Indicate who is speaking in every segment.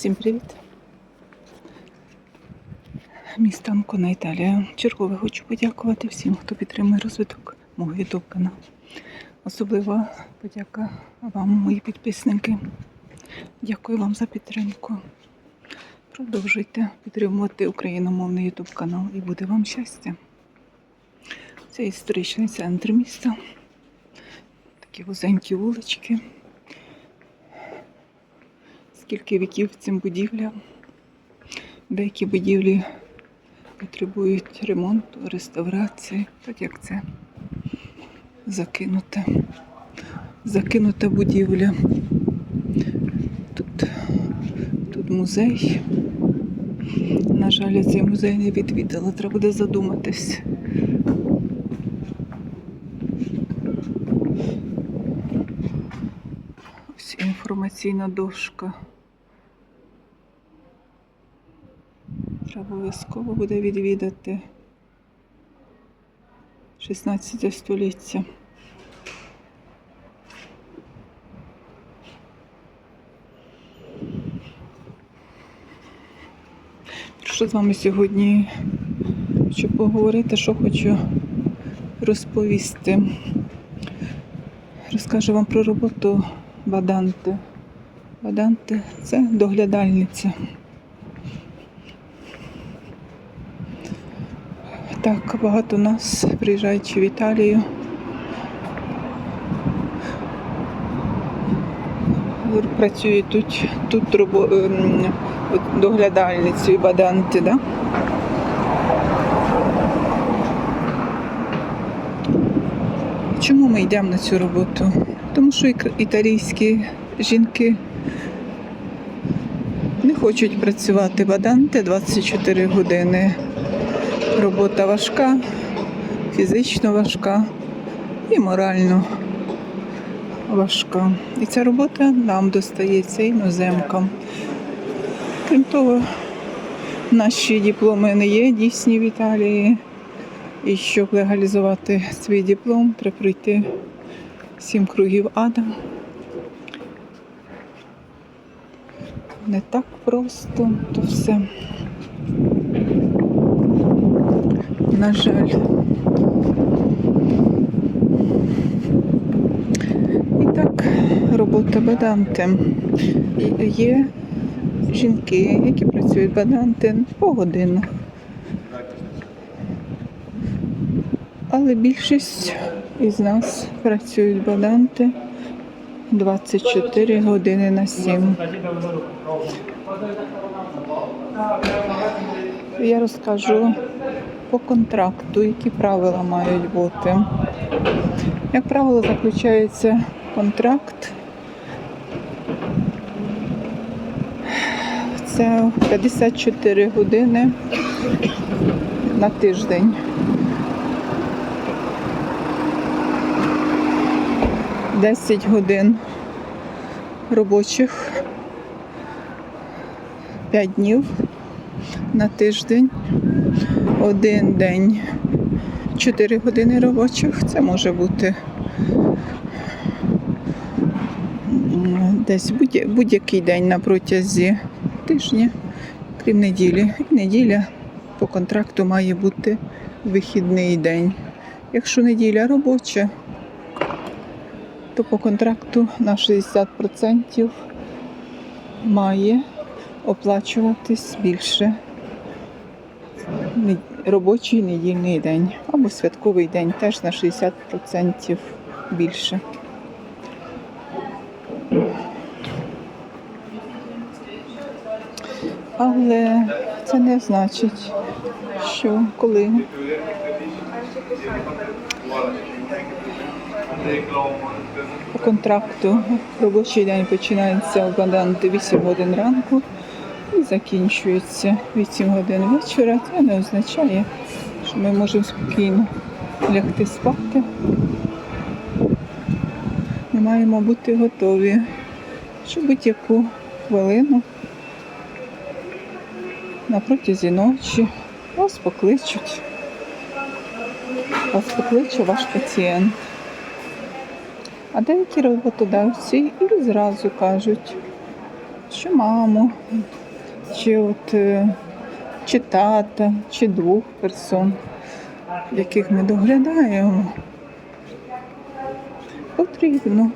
Speaker 1: Всім привіт! Місто Анкона, Італія. Чергове хочу подякувати всім, хто підтримує розвиток мого YouTube каналу. Особливо подяка вам, мої підписники. Дякую вам за підтримку. Продовжуйте підтримувати україномовний YouTube канал і буде вам щастя. Це історичний центр міста. Такі вузенькі вулички. Скільки віків цим будівлям. Деякі будівлі потребують ремонту, реставрації, так як це закинута. Закинута будівля. Тут, тут музей. На жаль, я цей музей не відвідала, треба буде задуматись. Ось інформаційна дошка. Треба обов'язково буде відвідати 16 століття. Що з вами сьогодні хочу поговорити, що хочу розповісти. Розкажу вам про роботу Баданти. Баданти це доглядальниця. Так, багато нас, приїжджаючи в Італію, працюють тут, тут робо, ем, доглядальницею баданти, да? Чому ми йдемо на цю роботу? Тому що італійські жінки не хочуть працювати баданти 24 години. Робота важка, фізично важка і морально важка. І ця робота нам достається іноземкам. Крім того, наші дипломи не є дійсні в Італії. І щоб легалізувати свій диплом, треба пройти сім кругів ада. Не так просто то все. На жаль. І так, робота бадантем. Є жінки, які працюють бадантем по годинах. Але більшість із нас працюють баданти 24 години на 7. Я розкажу по контракту, які правила мають бути. Як правило, заключається контракт. Це 54 години на тиждень. 10 годин робочих, 5 днів на тиждень, один день, 4 години робочих. Це може бути десь будь- будь-який день на протязі тижня, крім неділі. І неділя по контракту має бути вихідний день. Якщо неділя робоча, то по контракту на 60% має оплачуватись більше робочий недільний день або святковий день теж на 60% більше. Але це не значить, що коли по контракту робочий день починається в Баданти 8 годин ранку і закінчується 8 годин вечора. Це не означає, що ми можемо спокійно лягти спати. Ми маємо бути готові, що будь-яку хвилину на протязі ночі вас покличуть. Вас покличе ваш пацієнт. А деякі роботодавці і зразу кажуть, чи маму, чи от е, чи тата, чи двох персон, яких ми доглядаємо. Потрібно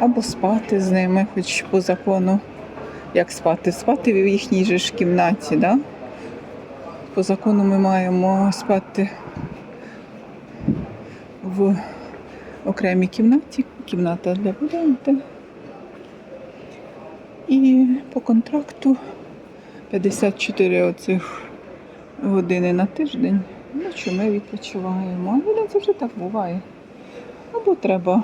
Speaker 1: або спати з ними, хоч по закону. Як спати? Спати в їхній же ж кімнаті, да? По закону ми маємо спати в окремій кімнаті, кімната для будинку. І по контракту 54 оцих години на тиждень. Ночі ми відпочиваємо. А ну, це вже так буває. Або треба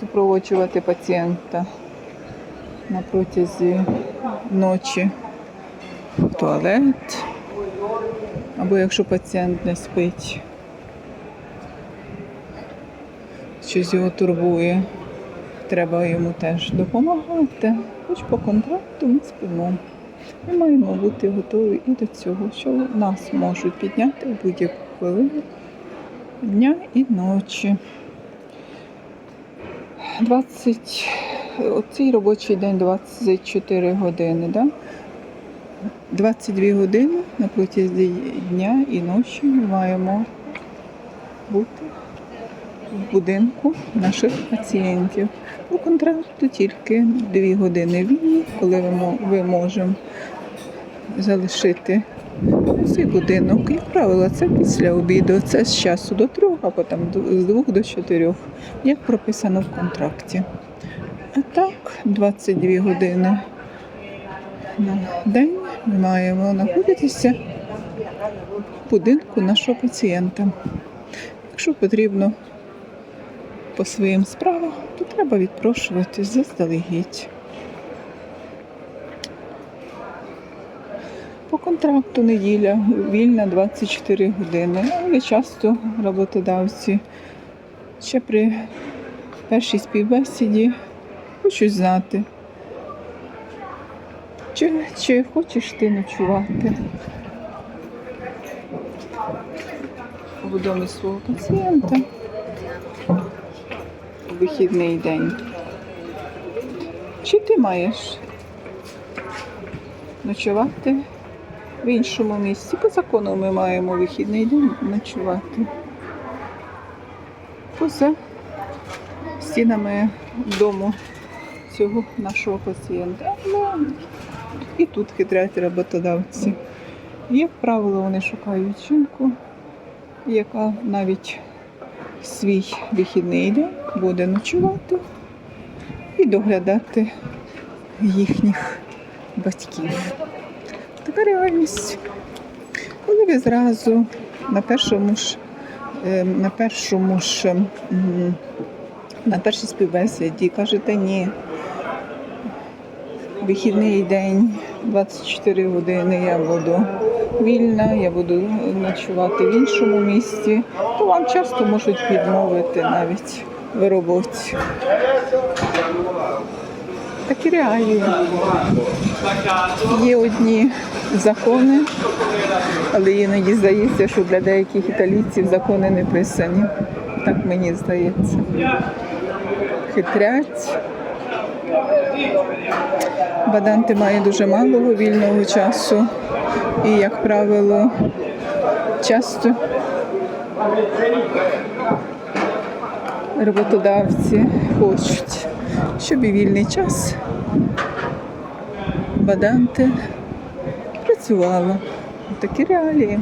Speaker 1: супроводжувати пацієнта на протязі ночі в туалет. Або якщо пацієнт не спить, щось його турбує, треба йому теж допомагати. Хоч по контракту ми спимо. Ми маємо бути готові і до цього, що нас можуть підняти в будь-яку хвилину дня і ночі. 20, оцей робочий день 24 години, да? 22 години на протязі дня і ночі ми маємо бути в будинку наших пацієнтів. По контракту тільки 2 години вільні, коли мо- можемо залишити цей будинок. Як правило, це після обіду, це з часу до трьох, а потім з двох до чотирьох, як прописано в контракті. А так, 22 години на день ми маємо знаходитися в будинку нашого пацієнта. Якщо потрібно по своїм справам, то треба відпрошувати заздалегідь. По контракту неділя вільна 24 години, але часто роботодавці ще при першій співбесіді хочуть знати, чи, чи хочеш ти ночувати в домі свого пацієнта у вихідний день? Чи ти маєш ночувати в іншому місці? По закону ми маємо вихідний день ночувати. Поза стінами дому цього нашого пацієнта. І тут хитрять роботодавці. Як правило, вони шукають жінку, яка навіть свій вихідний день буде ночувати і доглядати їхніх батьків. Така реальність. Коли ви зразу на першому ж, е, на першому ж на першій співбесіді кажете ні. Вихідний день, 24 години я буду вільна, я буду ночувати в іншому місті, то вам часто можуть відмовити навіть в роботі. Такі реалії. Є одні закони, але іноді здається, що для деяких італійців закони не писані. Так мені здається. Хитрять. Баданти має дуже мало вільного часу і, як правило, часто роботодавці хочуть, щоб і вільний час баданти працювала. Такі реалії.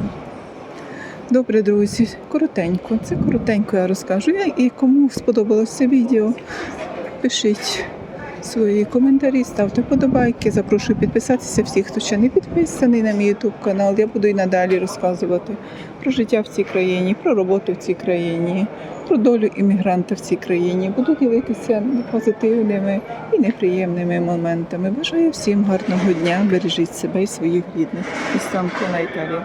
Speaker 1: Добре, друзі, коротенько. Це коротенько я розкажу. І кому сподобалося це відео, пишіть свої коментарі, ставте подобайки. Запрошую підписатися всіх, хто ще не підписаний на мій YouTube канал. Я буду і надалі розказувати про життя в цій країні, про роботу в цій країні, про долю іммігранта в цій країні. Буду ділитися позитивними і неприємними моментами. Бажаю всім гарного дня. Бережіть себе і своїх рідних. Істанко на Італія.